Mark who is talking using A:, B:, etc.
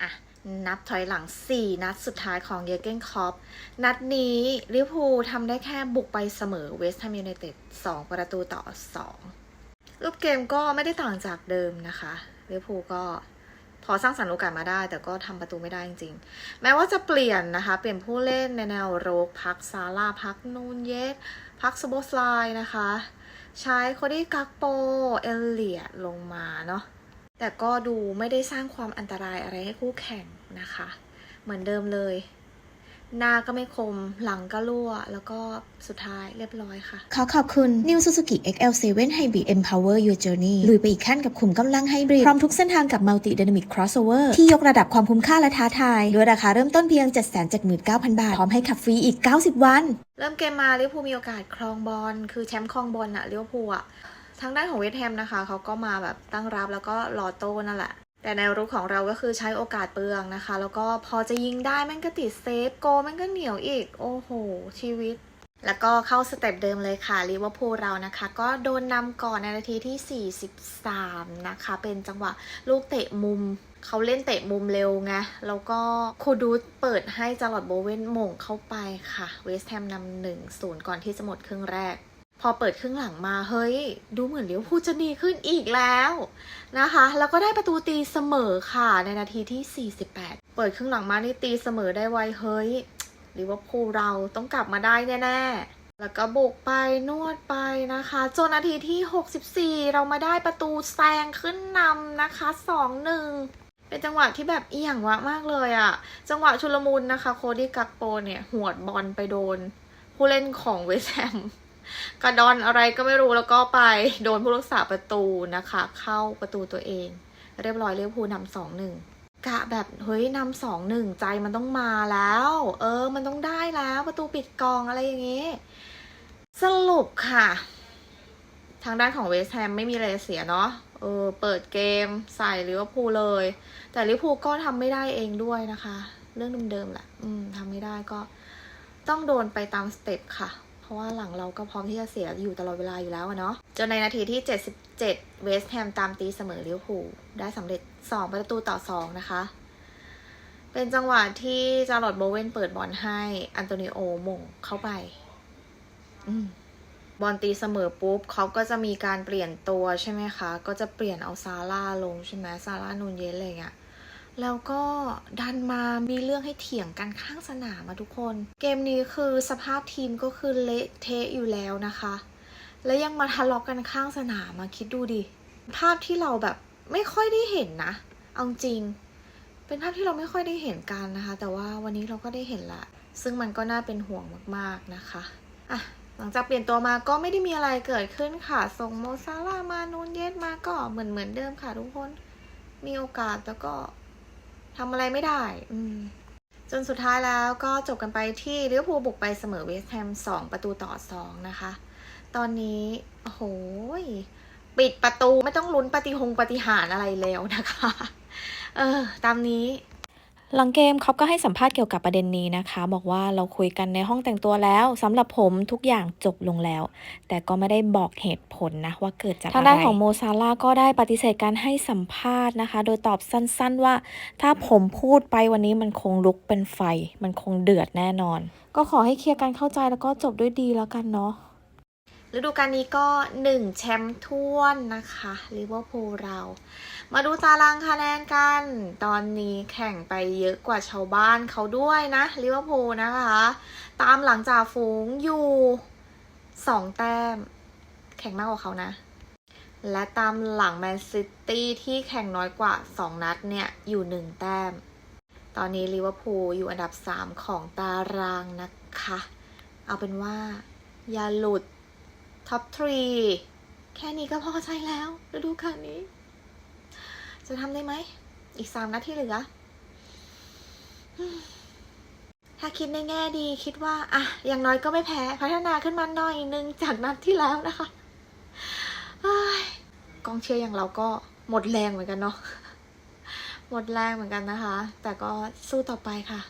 A: อะนับถอยหลัง 4 นัดสุดท้ายของเยอเกนคอปนัดนี้ลิเวอร์พูลทำได้แค่บุกไปเสมอเวสต์แฮมยูไนเต็ด2ประตูต่อ 2 รูปเกมก็ไม่ได้ต่างจากเดิมนะคะลิเวอร์พูลก็พอสร้างสรรค์โอกาสมาได้ แต่ก็ทำประตูไม่ได้จริงๆ แม้ว่าจะเปลี่ยนนะคะ เปลี่ยนผู้เล่นในแนวโรกพักซาร่าพักนูนเยสพักสโบสไลน์นะคะ ใช้โคดี้กักโป เอลเลียดลงมาเนาะ แต่ก็ดูไม่ได้สร้างความอันตรายอะไรให้คู่แข่งนะคะ เหมือนเดิมเลย หน้าก็ไม่คม หลังก็รั่ว แล้วก็สุดท้ายเรียบร้อยค่ะ
B: ขอขอบคุณ New Suzuki XL7 Hybrid Empower Your Journey ลุยไปอีกขั้นกับขุมกำลังไฮบริดพร้อมทุกเส้นทางกับ Multi Dynamic Crossover ที่ยกระดับความคุ้มค่าและท้าทาย ด้วยราคาเริ่มต้นเพียง 779,000 บาท พร้อมให้ขับฟรีอีก 90 วัน
A: เริ่มเกมมาลิเวอร์พูลมีโอกาสครองบอลคือแชมป์ครองบอลอะลิเวอร์พูลอะ ทางด้านของเวสแฮมนะคะเขาก็มาแบบตั้งรับแล้วก็รอโต้นั่นแหละ แต่แนวรุกของเราก็คือใช้โอกาสเปลืองนะคะ แล้วก็พอจะยิงได้แม่งก็ติดเซฟโกแม่งก็เหนียวอีก โอ้โห ชีวิต แล้วก็เข้าสเต็ปเดิมเลยค่ะลิเวอร์พูลเรานะคะ ก็โดนนำก่อนในนาทีที่ 43 นะคะ เป็นจังหวะลูกเตะมุมเขาเล่นเตะมุมเร็วไง แล้วก็คูดูสเปิดให้จารอดโบเวนหม่งเข้าไปค่ะ เวสต์แฮมนำหนึ่งศูนย์ก่อนที่จะหมดครึ่งแรก พอเปิดครึ่งหลังมาเฮ้ย ดูเหมือนเลิเวพูจะดีขึ้นอีกแล้วนะคะ แล้วก็ได้ประตูตีเสมอค่ะในนาทีที่ 48 เปิดครึ่งหลังมานี่ตีเสมอได้ไวเฮ้ยลิเวอร์พูเราต้องกลับมาได้แน่ๆ แล้วก็บุกไปนวดไปนะคะจนนาทีที่ 64 เรามาได้ประตูแซงขึ้นนำนะคะ 2-1เป็นจังหวะที่แบบเอียงวะมากเลยอะจังหวะชุลมุนนะคะ โคดี้กักโปเนี่ย หวดบอลไปโดน ผู้เล่นของเวสต์แฮม กระดอนอะไรก็ไม่รู้แล้วก็ไปโดนผู้รักษาประตูนะคะ เข้าประตูตัวเอง เรียบร้อยเรียบพูนำสองหนึ่งกะแบบเฮ้ยนำสองหนึ่งใจมันต้องมาแล้ว เออ มันต้องได้แล้ว ประตูปิดกองอะไรอย่างงี้ สรุปค่ะ ทางด้านของเวสแฮมไม่มีอะไรเสียเนาะเออเปิดเกมใส่ลิเวอร์พูลเลย แต่ลิเวอร์พูลก็ทำไม่ได้เองด้วยนะคะ เรื่องเดิมๆแหละ อืมทำไม่ได้ก็ต้องโดนไปตามสเต็ปค่ะ เพราะว่าหลังเราก็พร้อมที่จะเสียอยู่ตลอดเวลาอยู่แล้วเนาะจนในนาทีที่ 77 เวสต์แฮมตามตีเสมอลิเวอร์พูลได้สำเร็จ 2 ประตูต่อ 2 นะคะ เป็นจังหวะที่จารอดโบเวนเปิดบอลให้อันโตนิโอมงเข้าไปอบอลตีเสมอปุ๊บเขาก็จะมีการเปลี่ยนตัวใช่ไหมคะ ก็จะเปลี่ยนเอาซาร่าลงใช่ไหมซาร่านูนเยสอะไรเงี้ย แล้วก็ดันมามีเรื่องให้เถียงกันข้างสนามมาทุกคน เกมนี้คือสภาพทีมก็คือเละเทะอยู่แล้วนะคะ แล้วยังมาทะเลาะกันข้างสนามมาคิดดูดิ ภาพที่เราแบบไม่ค่อยได้เห็นนะ เอาจริง เป็นภาพที่เราไม่ค่อยได้เห็นกันนะคะ แต่ว่าวันนี้เราก็ได้เห็นละ ซึ่งมันก็น่าเป็นห่วงมากๆนะคะ อะหลังจากเปลี่ยนตัวมาก็ไม่ได้มีอะไรเกิดขึ้นค่ะ ส่งโมซาร่ามานูนเยสมาก็เหมือนเหมือนเดิมค่ะทุกคน มีโอกาสแล้วก็ ทำอะไรไม่ได้ อืมจนสุดท้ายแล้วก็จบกันไปที่ลิเวอร์พูลบุกไปเสมอเวสต์แฮมสองประตูต่อสองนะคะ ตอนนี้โอ้โหปิดประตูไม่ต้องลุ้นปฏิหงปฏิหารอะไรแล้วนะคะ เออ ตามนี้
B: หลังเกมเขาก็ให้สัมภาษณ์เกี่ยวกับประเด็นนี้นะคะ บอกว่าเราคุยกันในห้องแต่งตัวแล้วสำหรับผมทุกอย่างจบลงแล้ว แต่ก็ไม่ได้บอกเหตุผลนะว่าเกิดจากอะไรทางด้านของโมซาร่าก็ได้ปฏิเสธการให้สัมภาษณ์นะคะ โดยตอบสั้นๆว่า ถ้าผมพูดไปวันนี้มันคงลุกเป็นไฟ มันคงเดือดแน่นอน ก็ขอให้เคลียร์กันเข้าใจแล้วก็จบด้วยดีแล้วกันเนาะ
A: ฤดูกาลนี้ก็หนึ่งแชมป์ท้วนนะคะลิเวอร์พูลเรา มาดูตารางคะแนนกัน ตอนนี้แข่งไปเยอะกว่าชาวบ้านเขาด้วยนะลิเวอร์พูลนะคะ ตามหลังจากฝูงอยู่สองแต้ม แข่งมากกว่าเขานะ และตามหลังแมนซิตี้ที่แข่งน้อยกว่า 2 นัดเนี่ย อยู่ 1 แต้ม ตอนนี้ลิเวอร์พูลอยู่อันดับ 3 ของตารางนะคะ เอาเป็นว่าอย่าหลุด ท็อปทรีแค่นี้ก็พอใจแล้วฤดูกาลนี้ จะทำได้ไหม อีกสามนัดที่เหลือ ถ้าคิดในแง่ดีคิดว่า อะ อย่างน้อยก็ไม่แพ้ พัฒนาขึ้นมาหน่อยนึงจากนัดที่แล้วนะคะเฮ้กองเชียร์อย่างเราก็หมดแรงเหมือนกันเนาะหมดแรงเหมือนกันนะคะ แต่ก็สู้ต่อไปค่ะ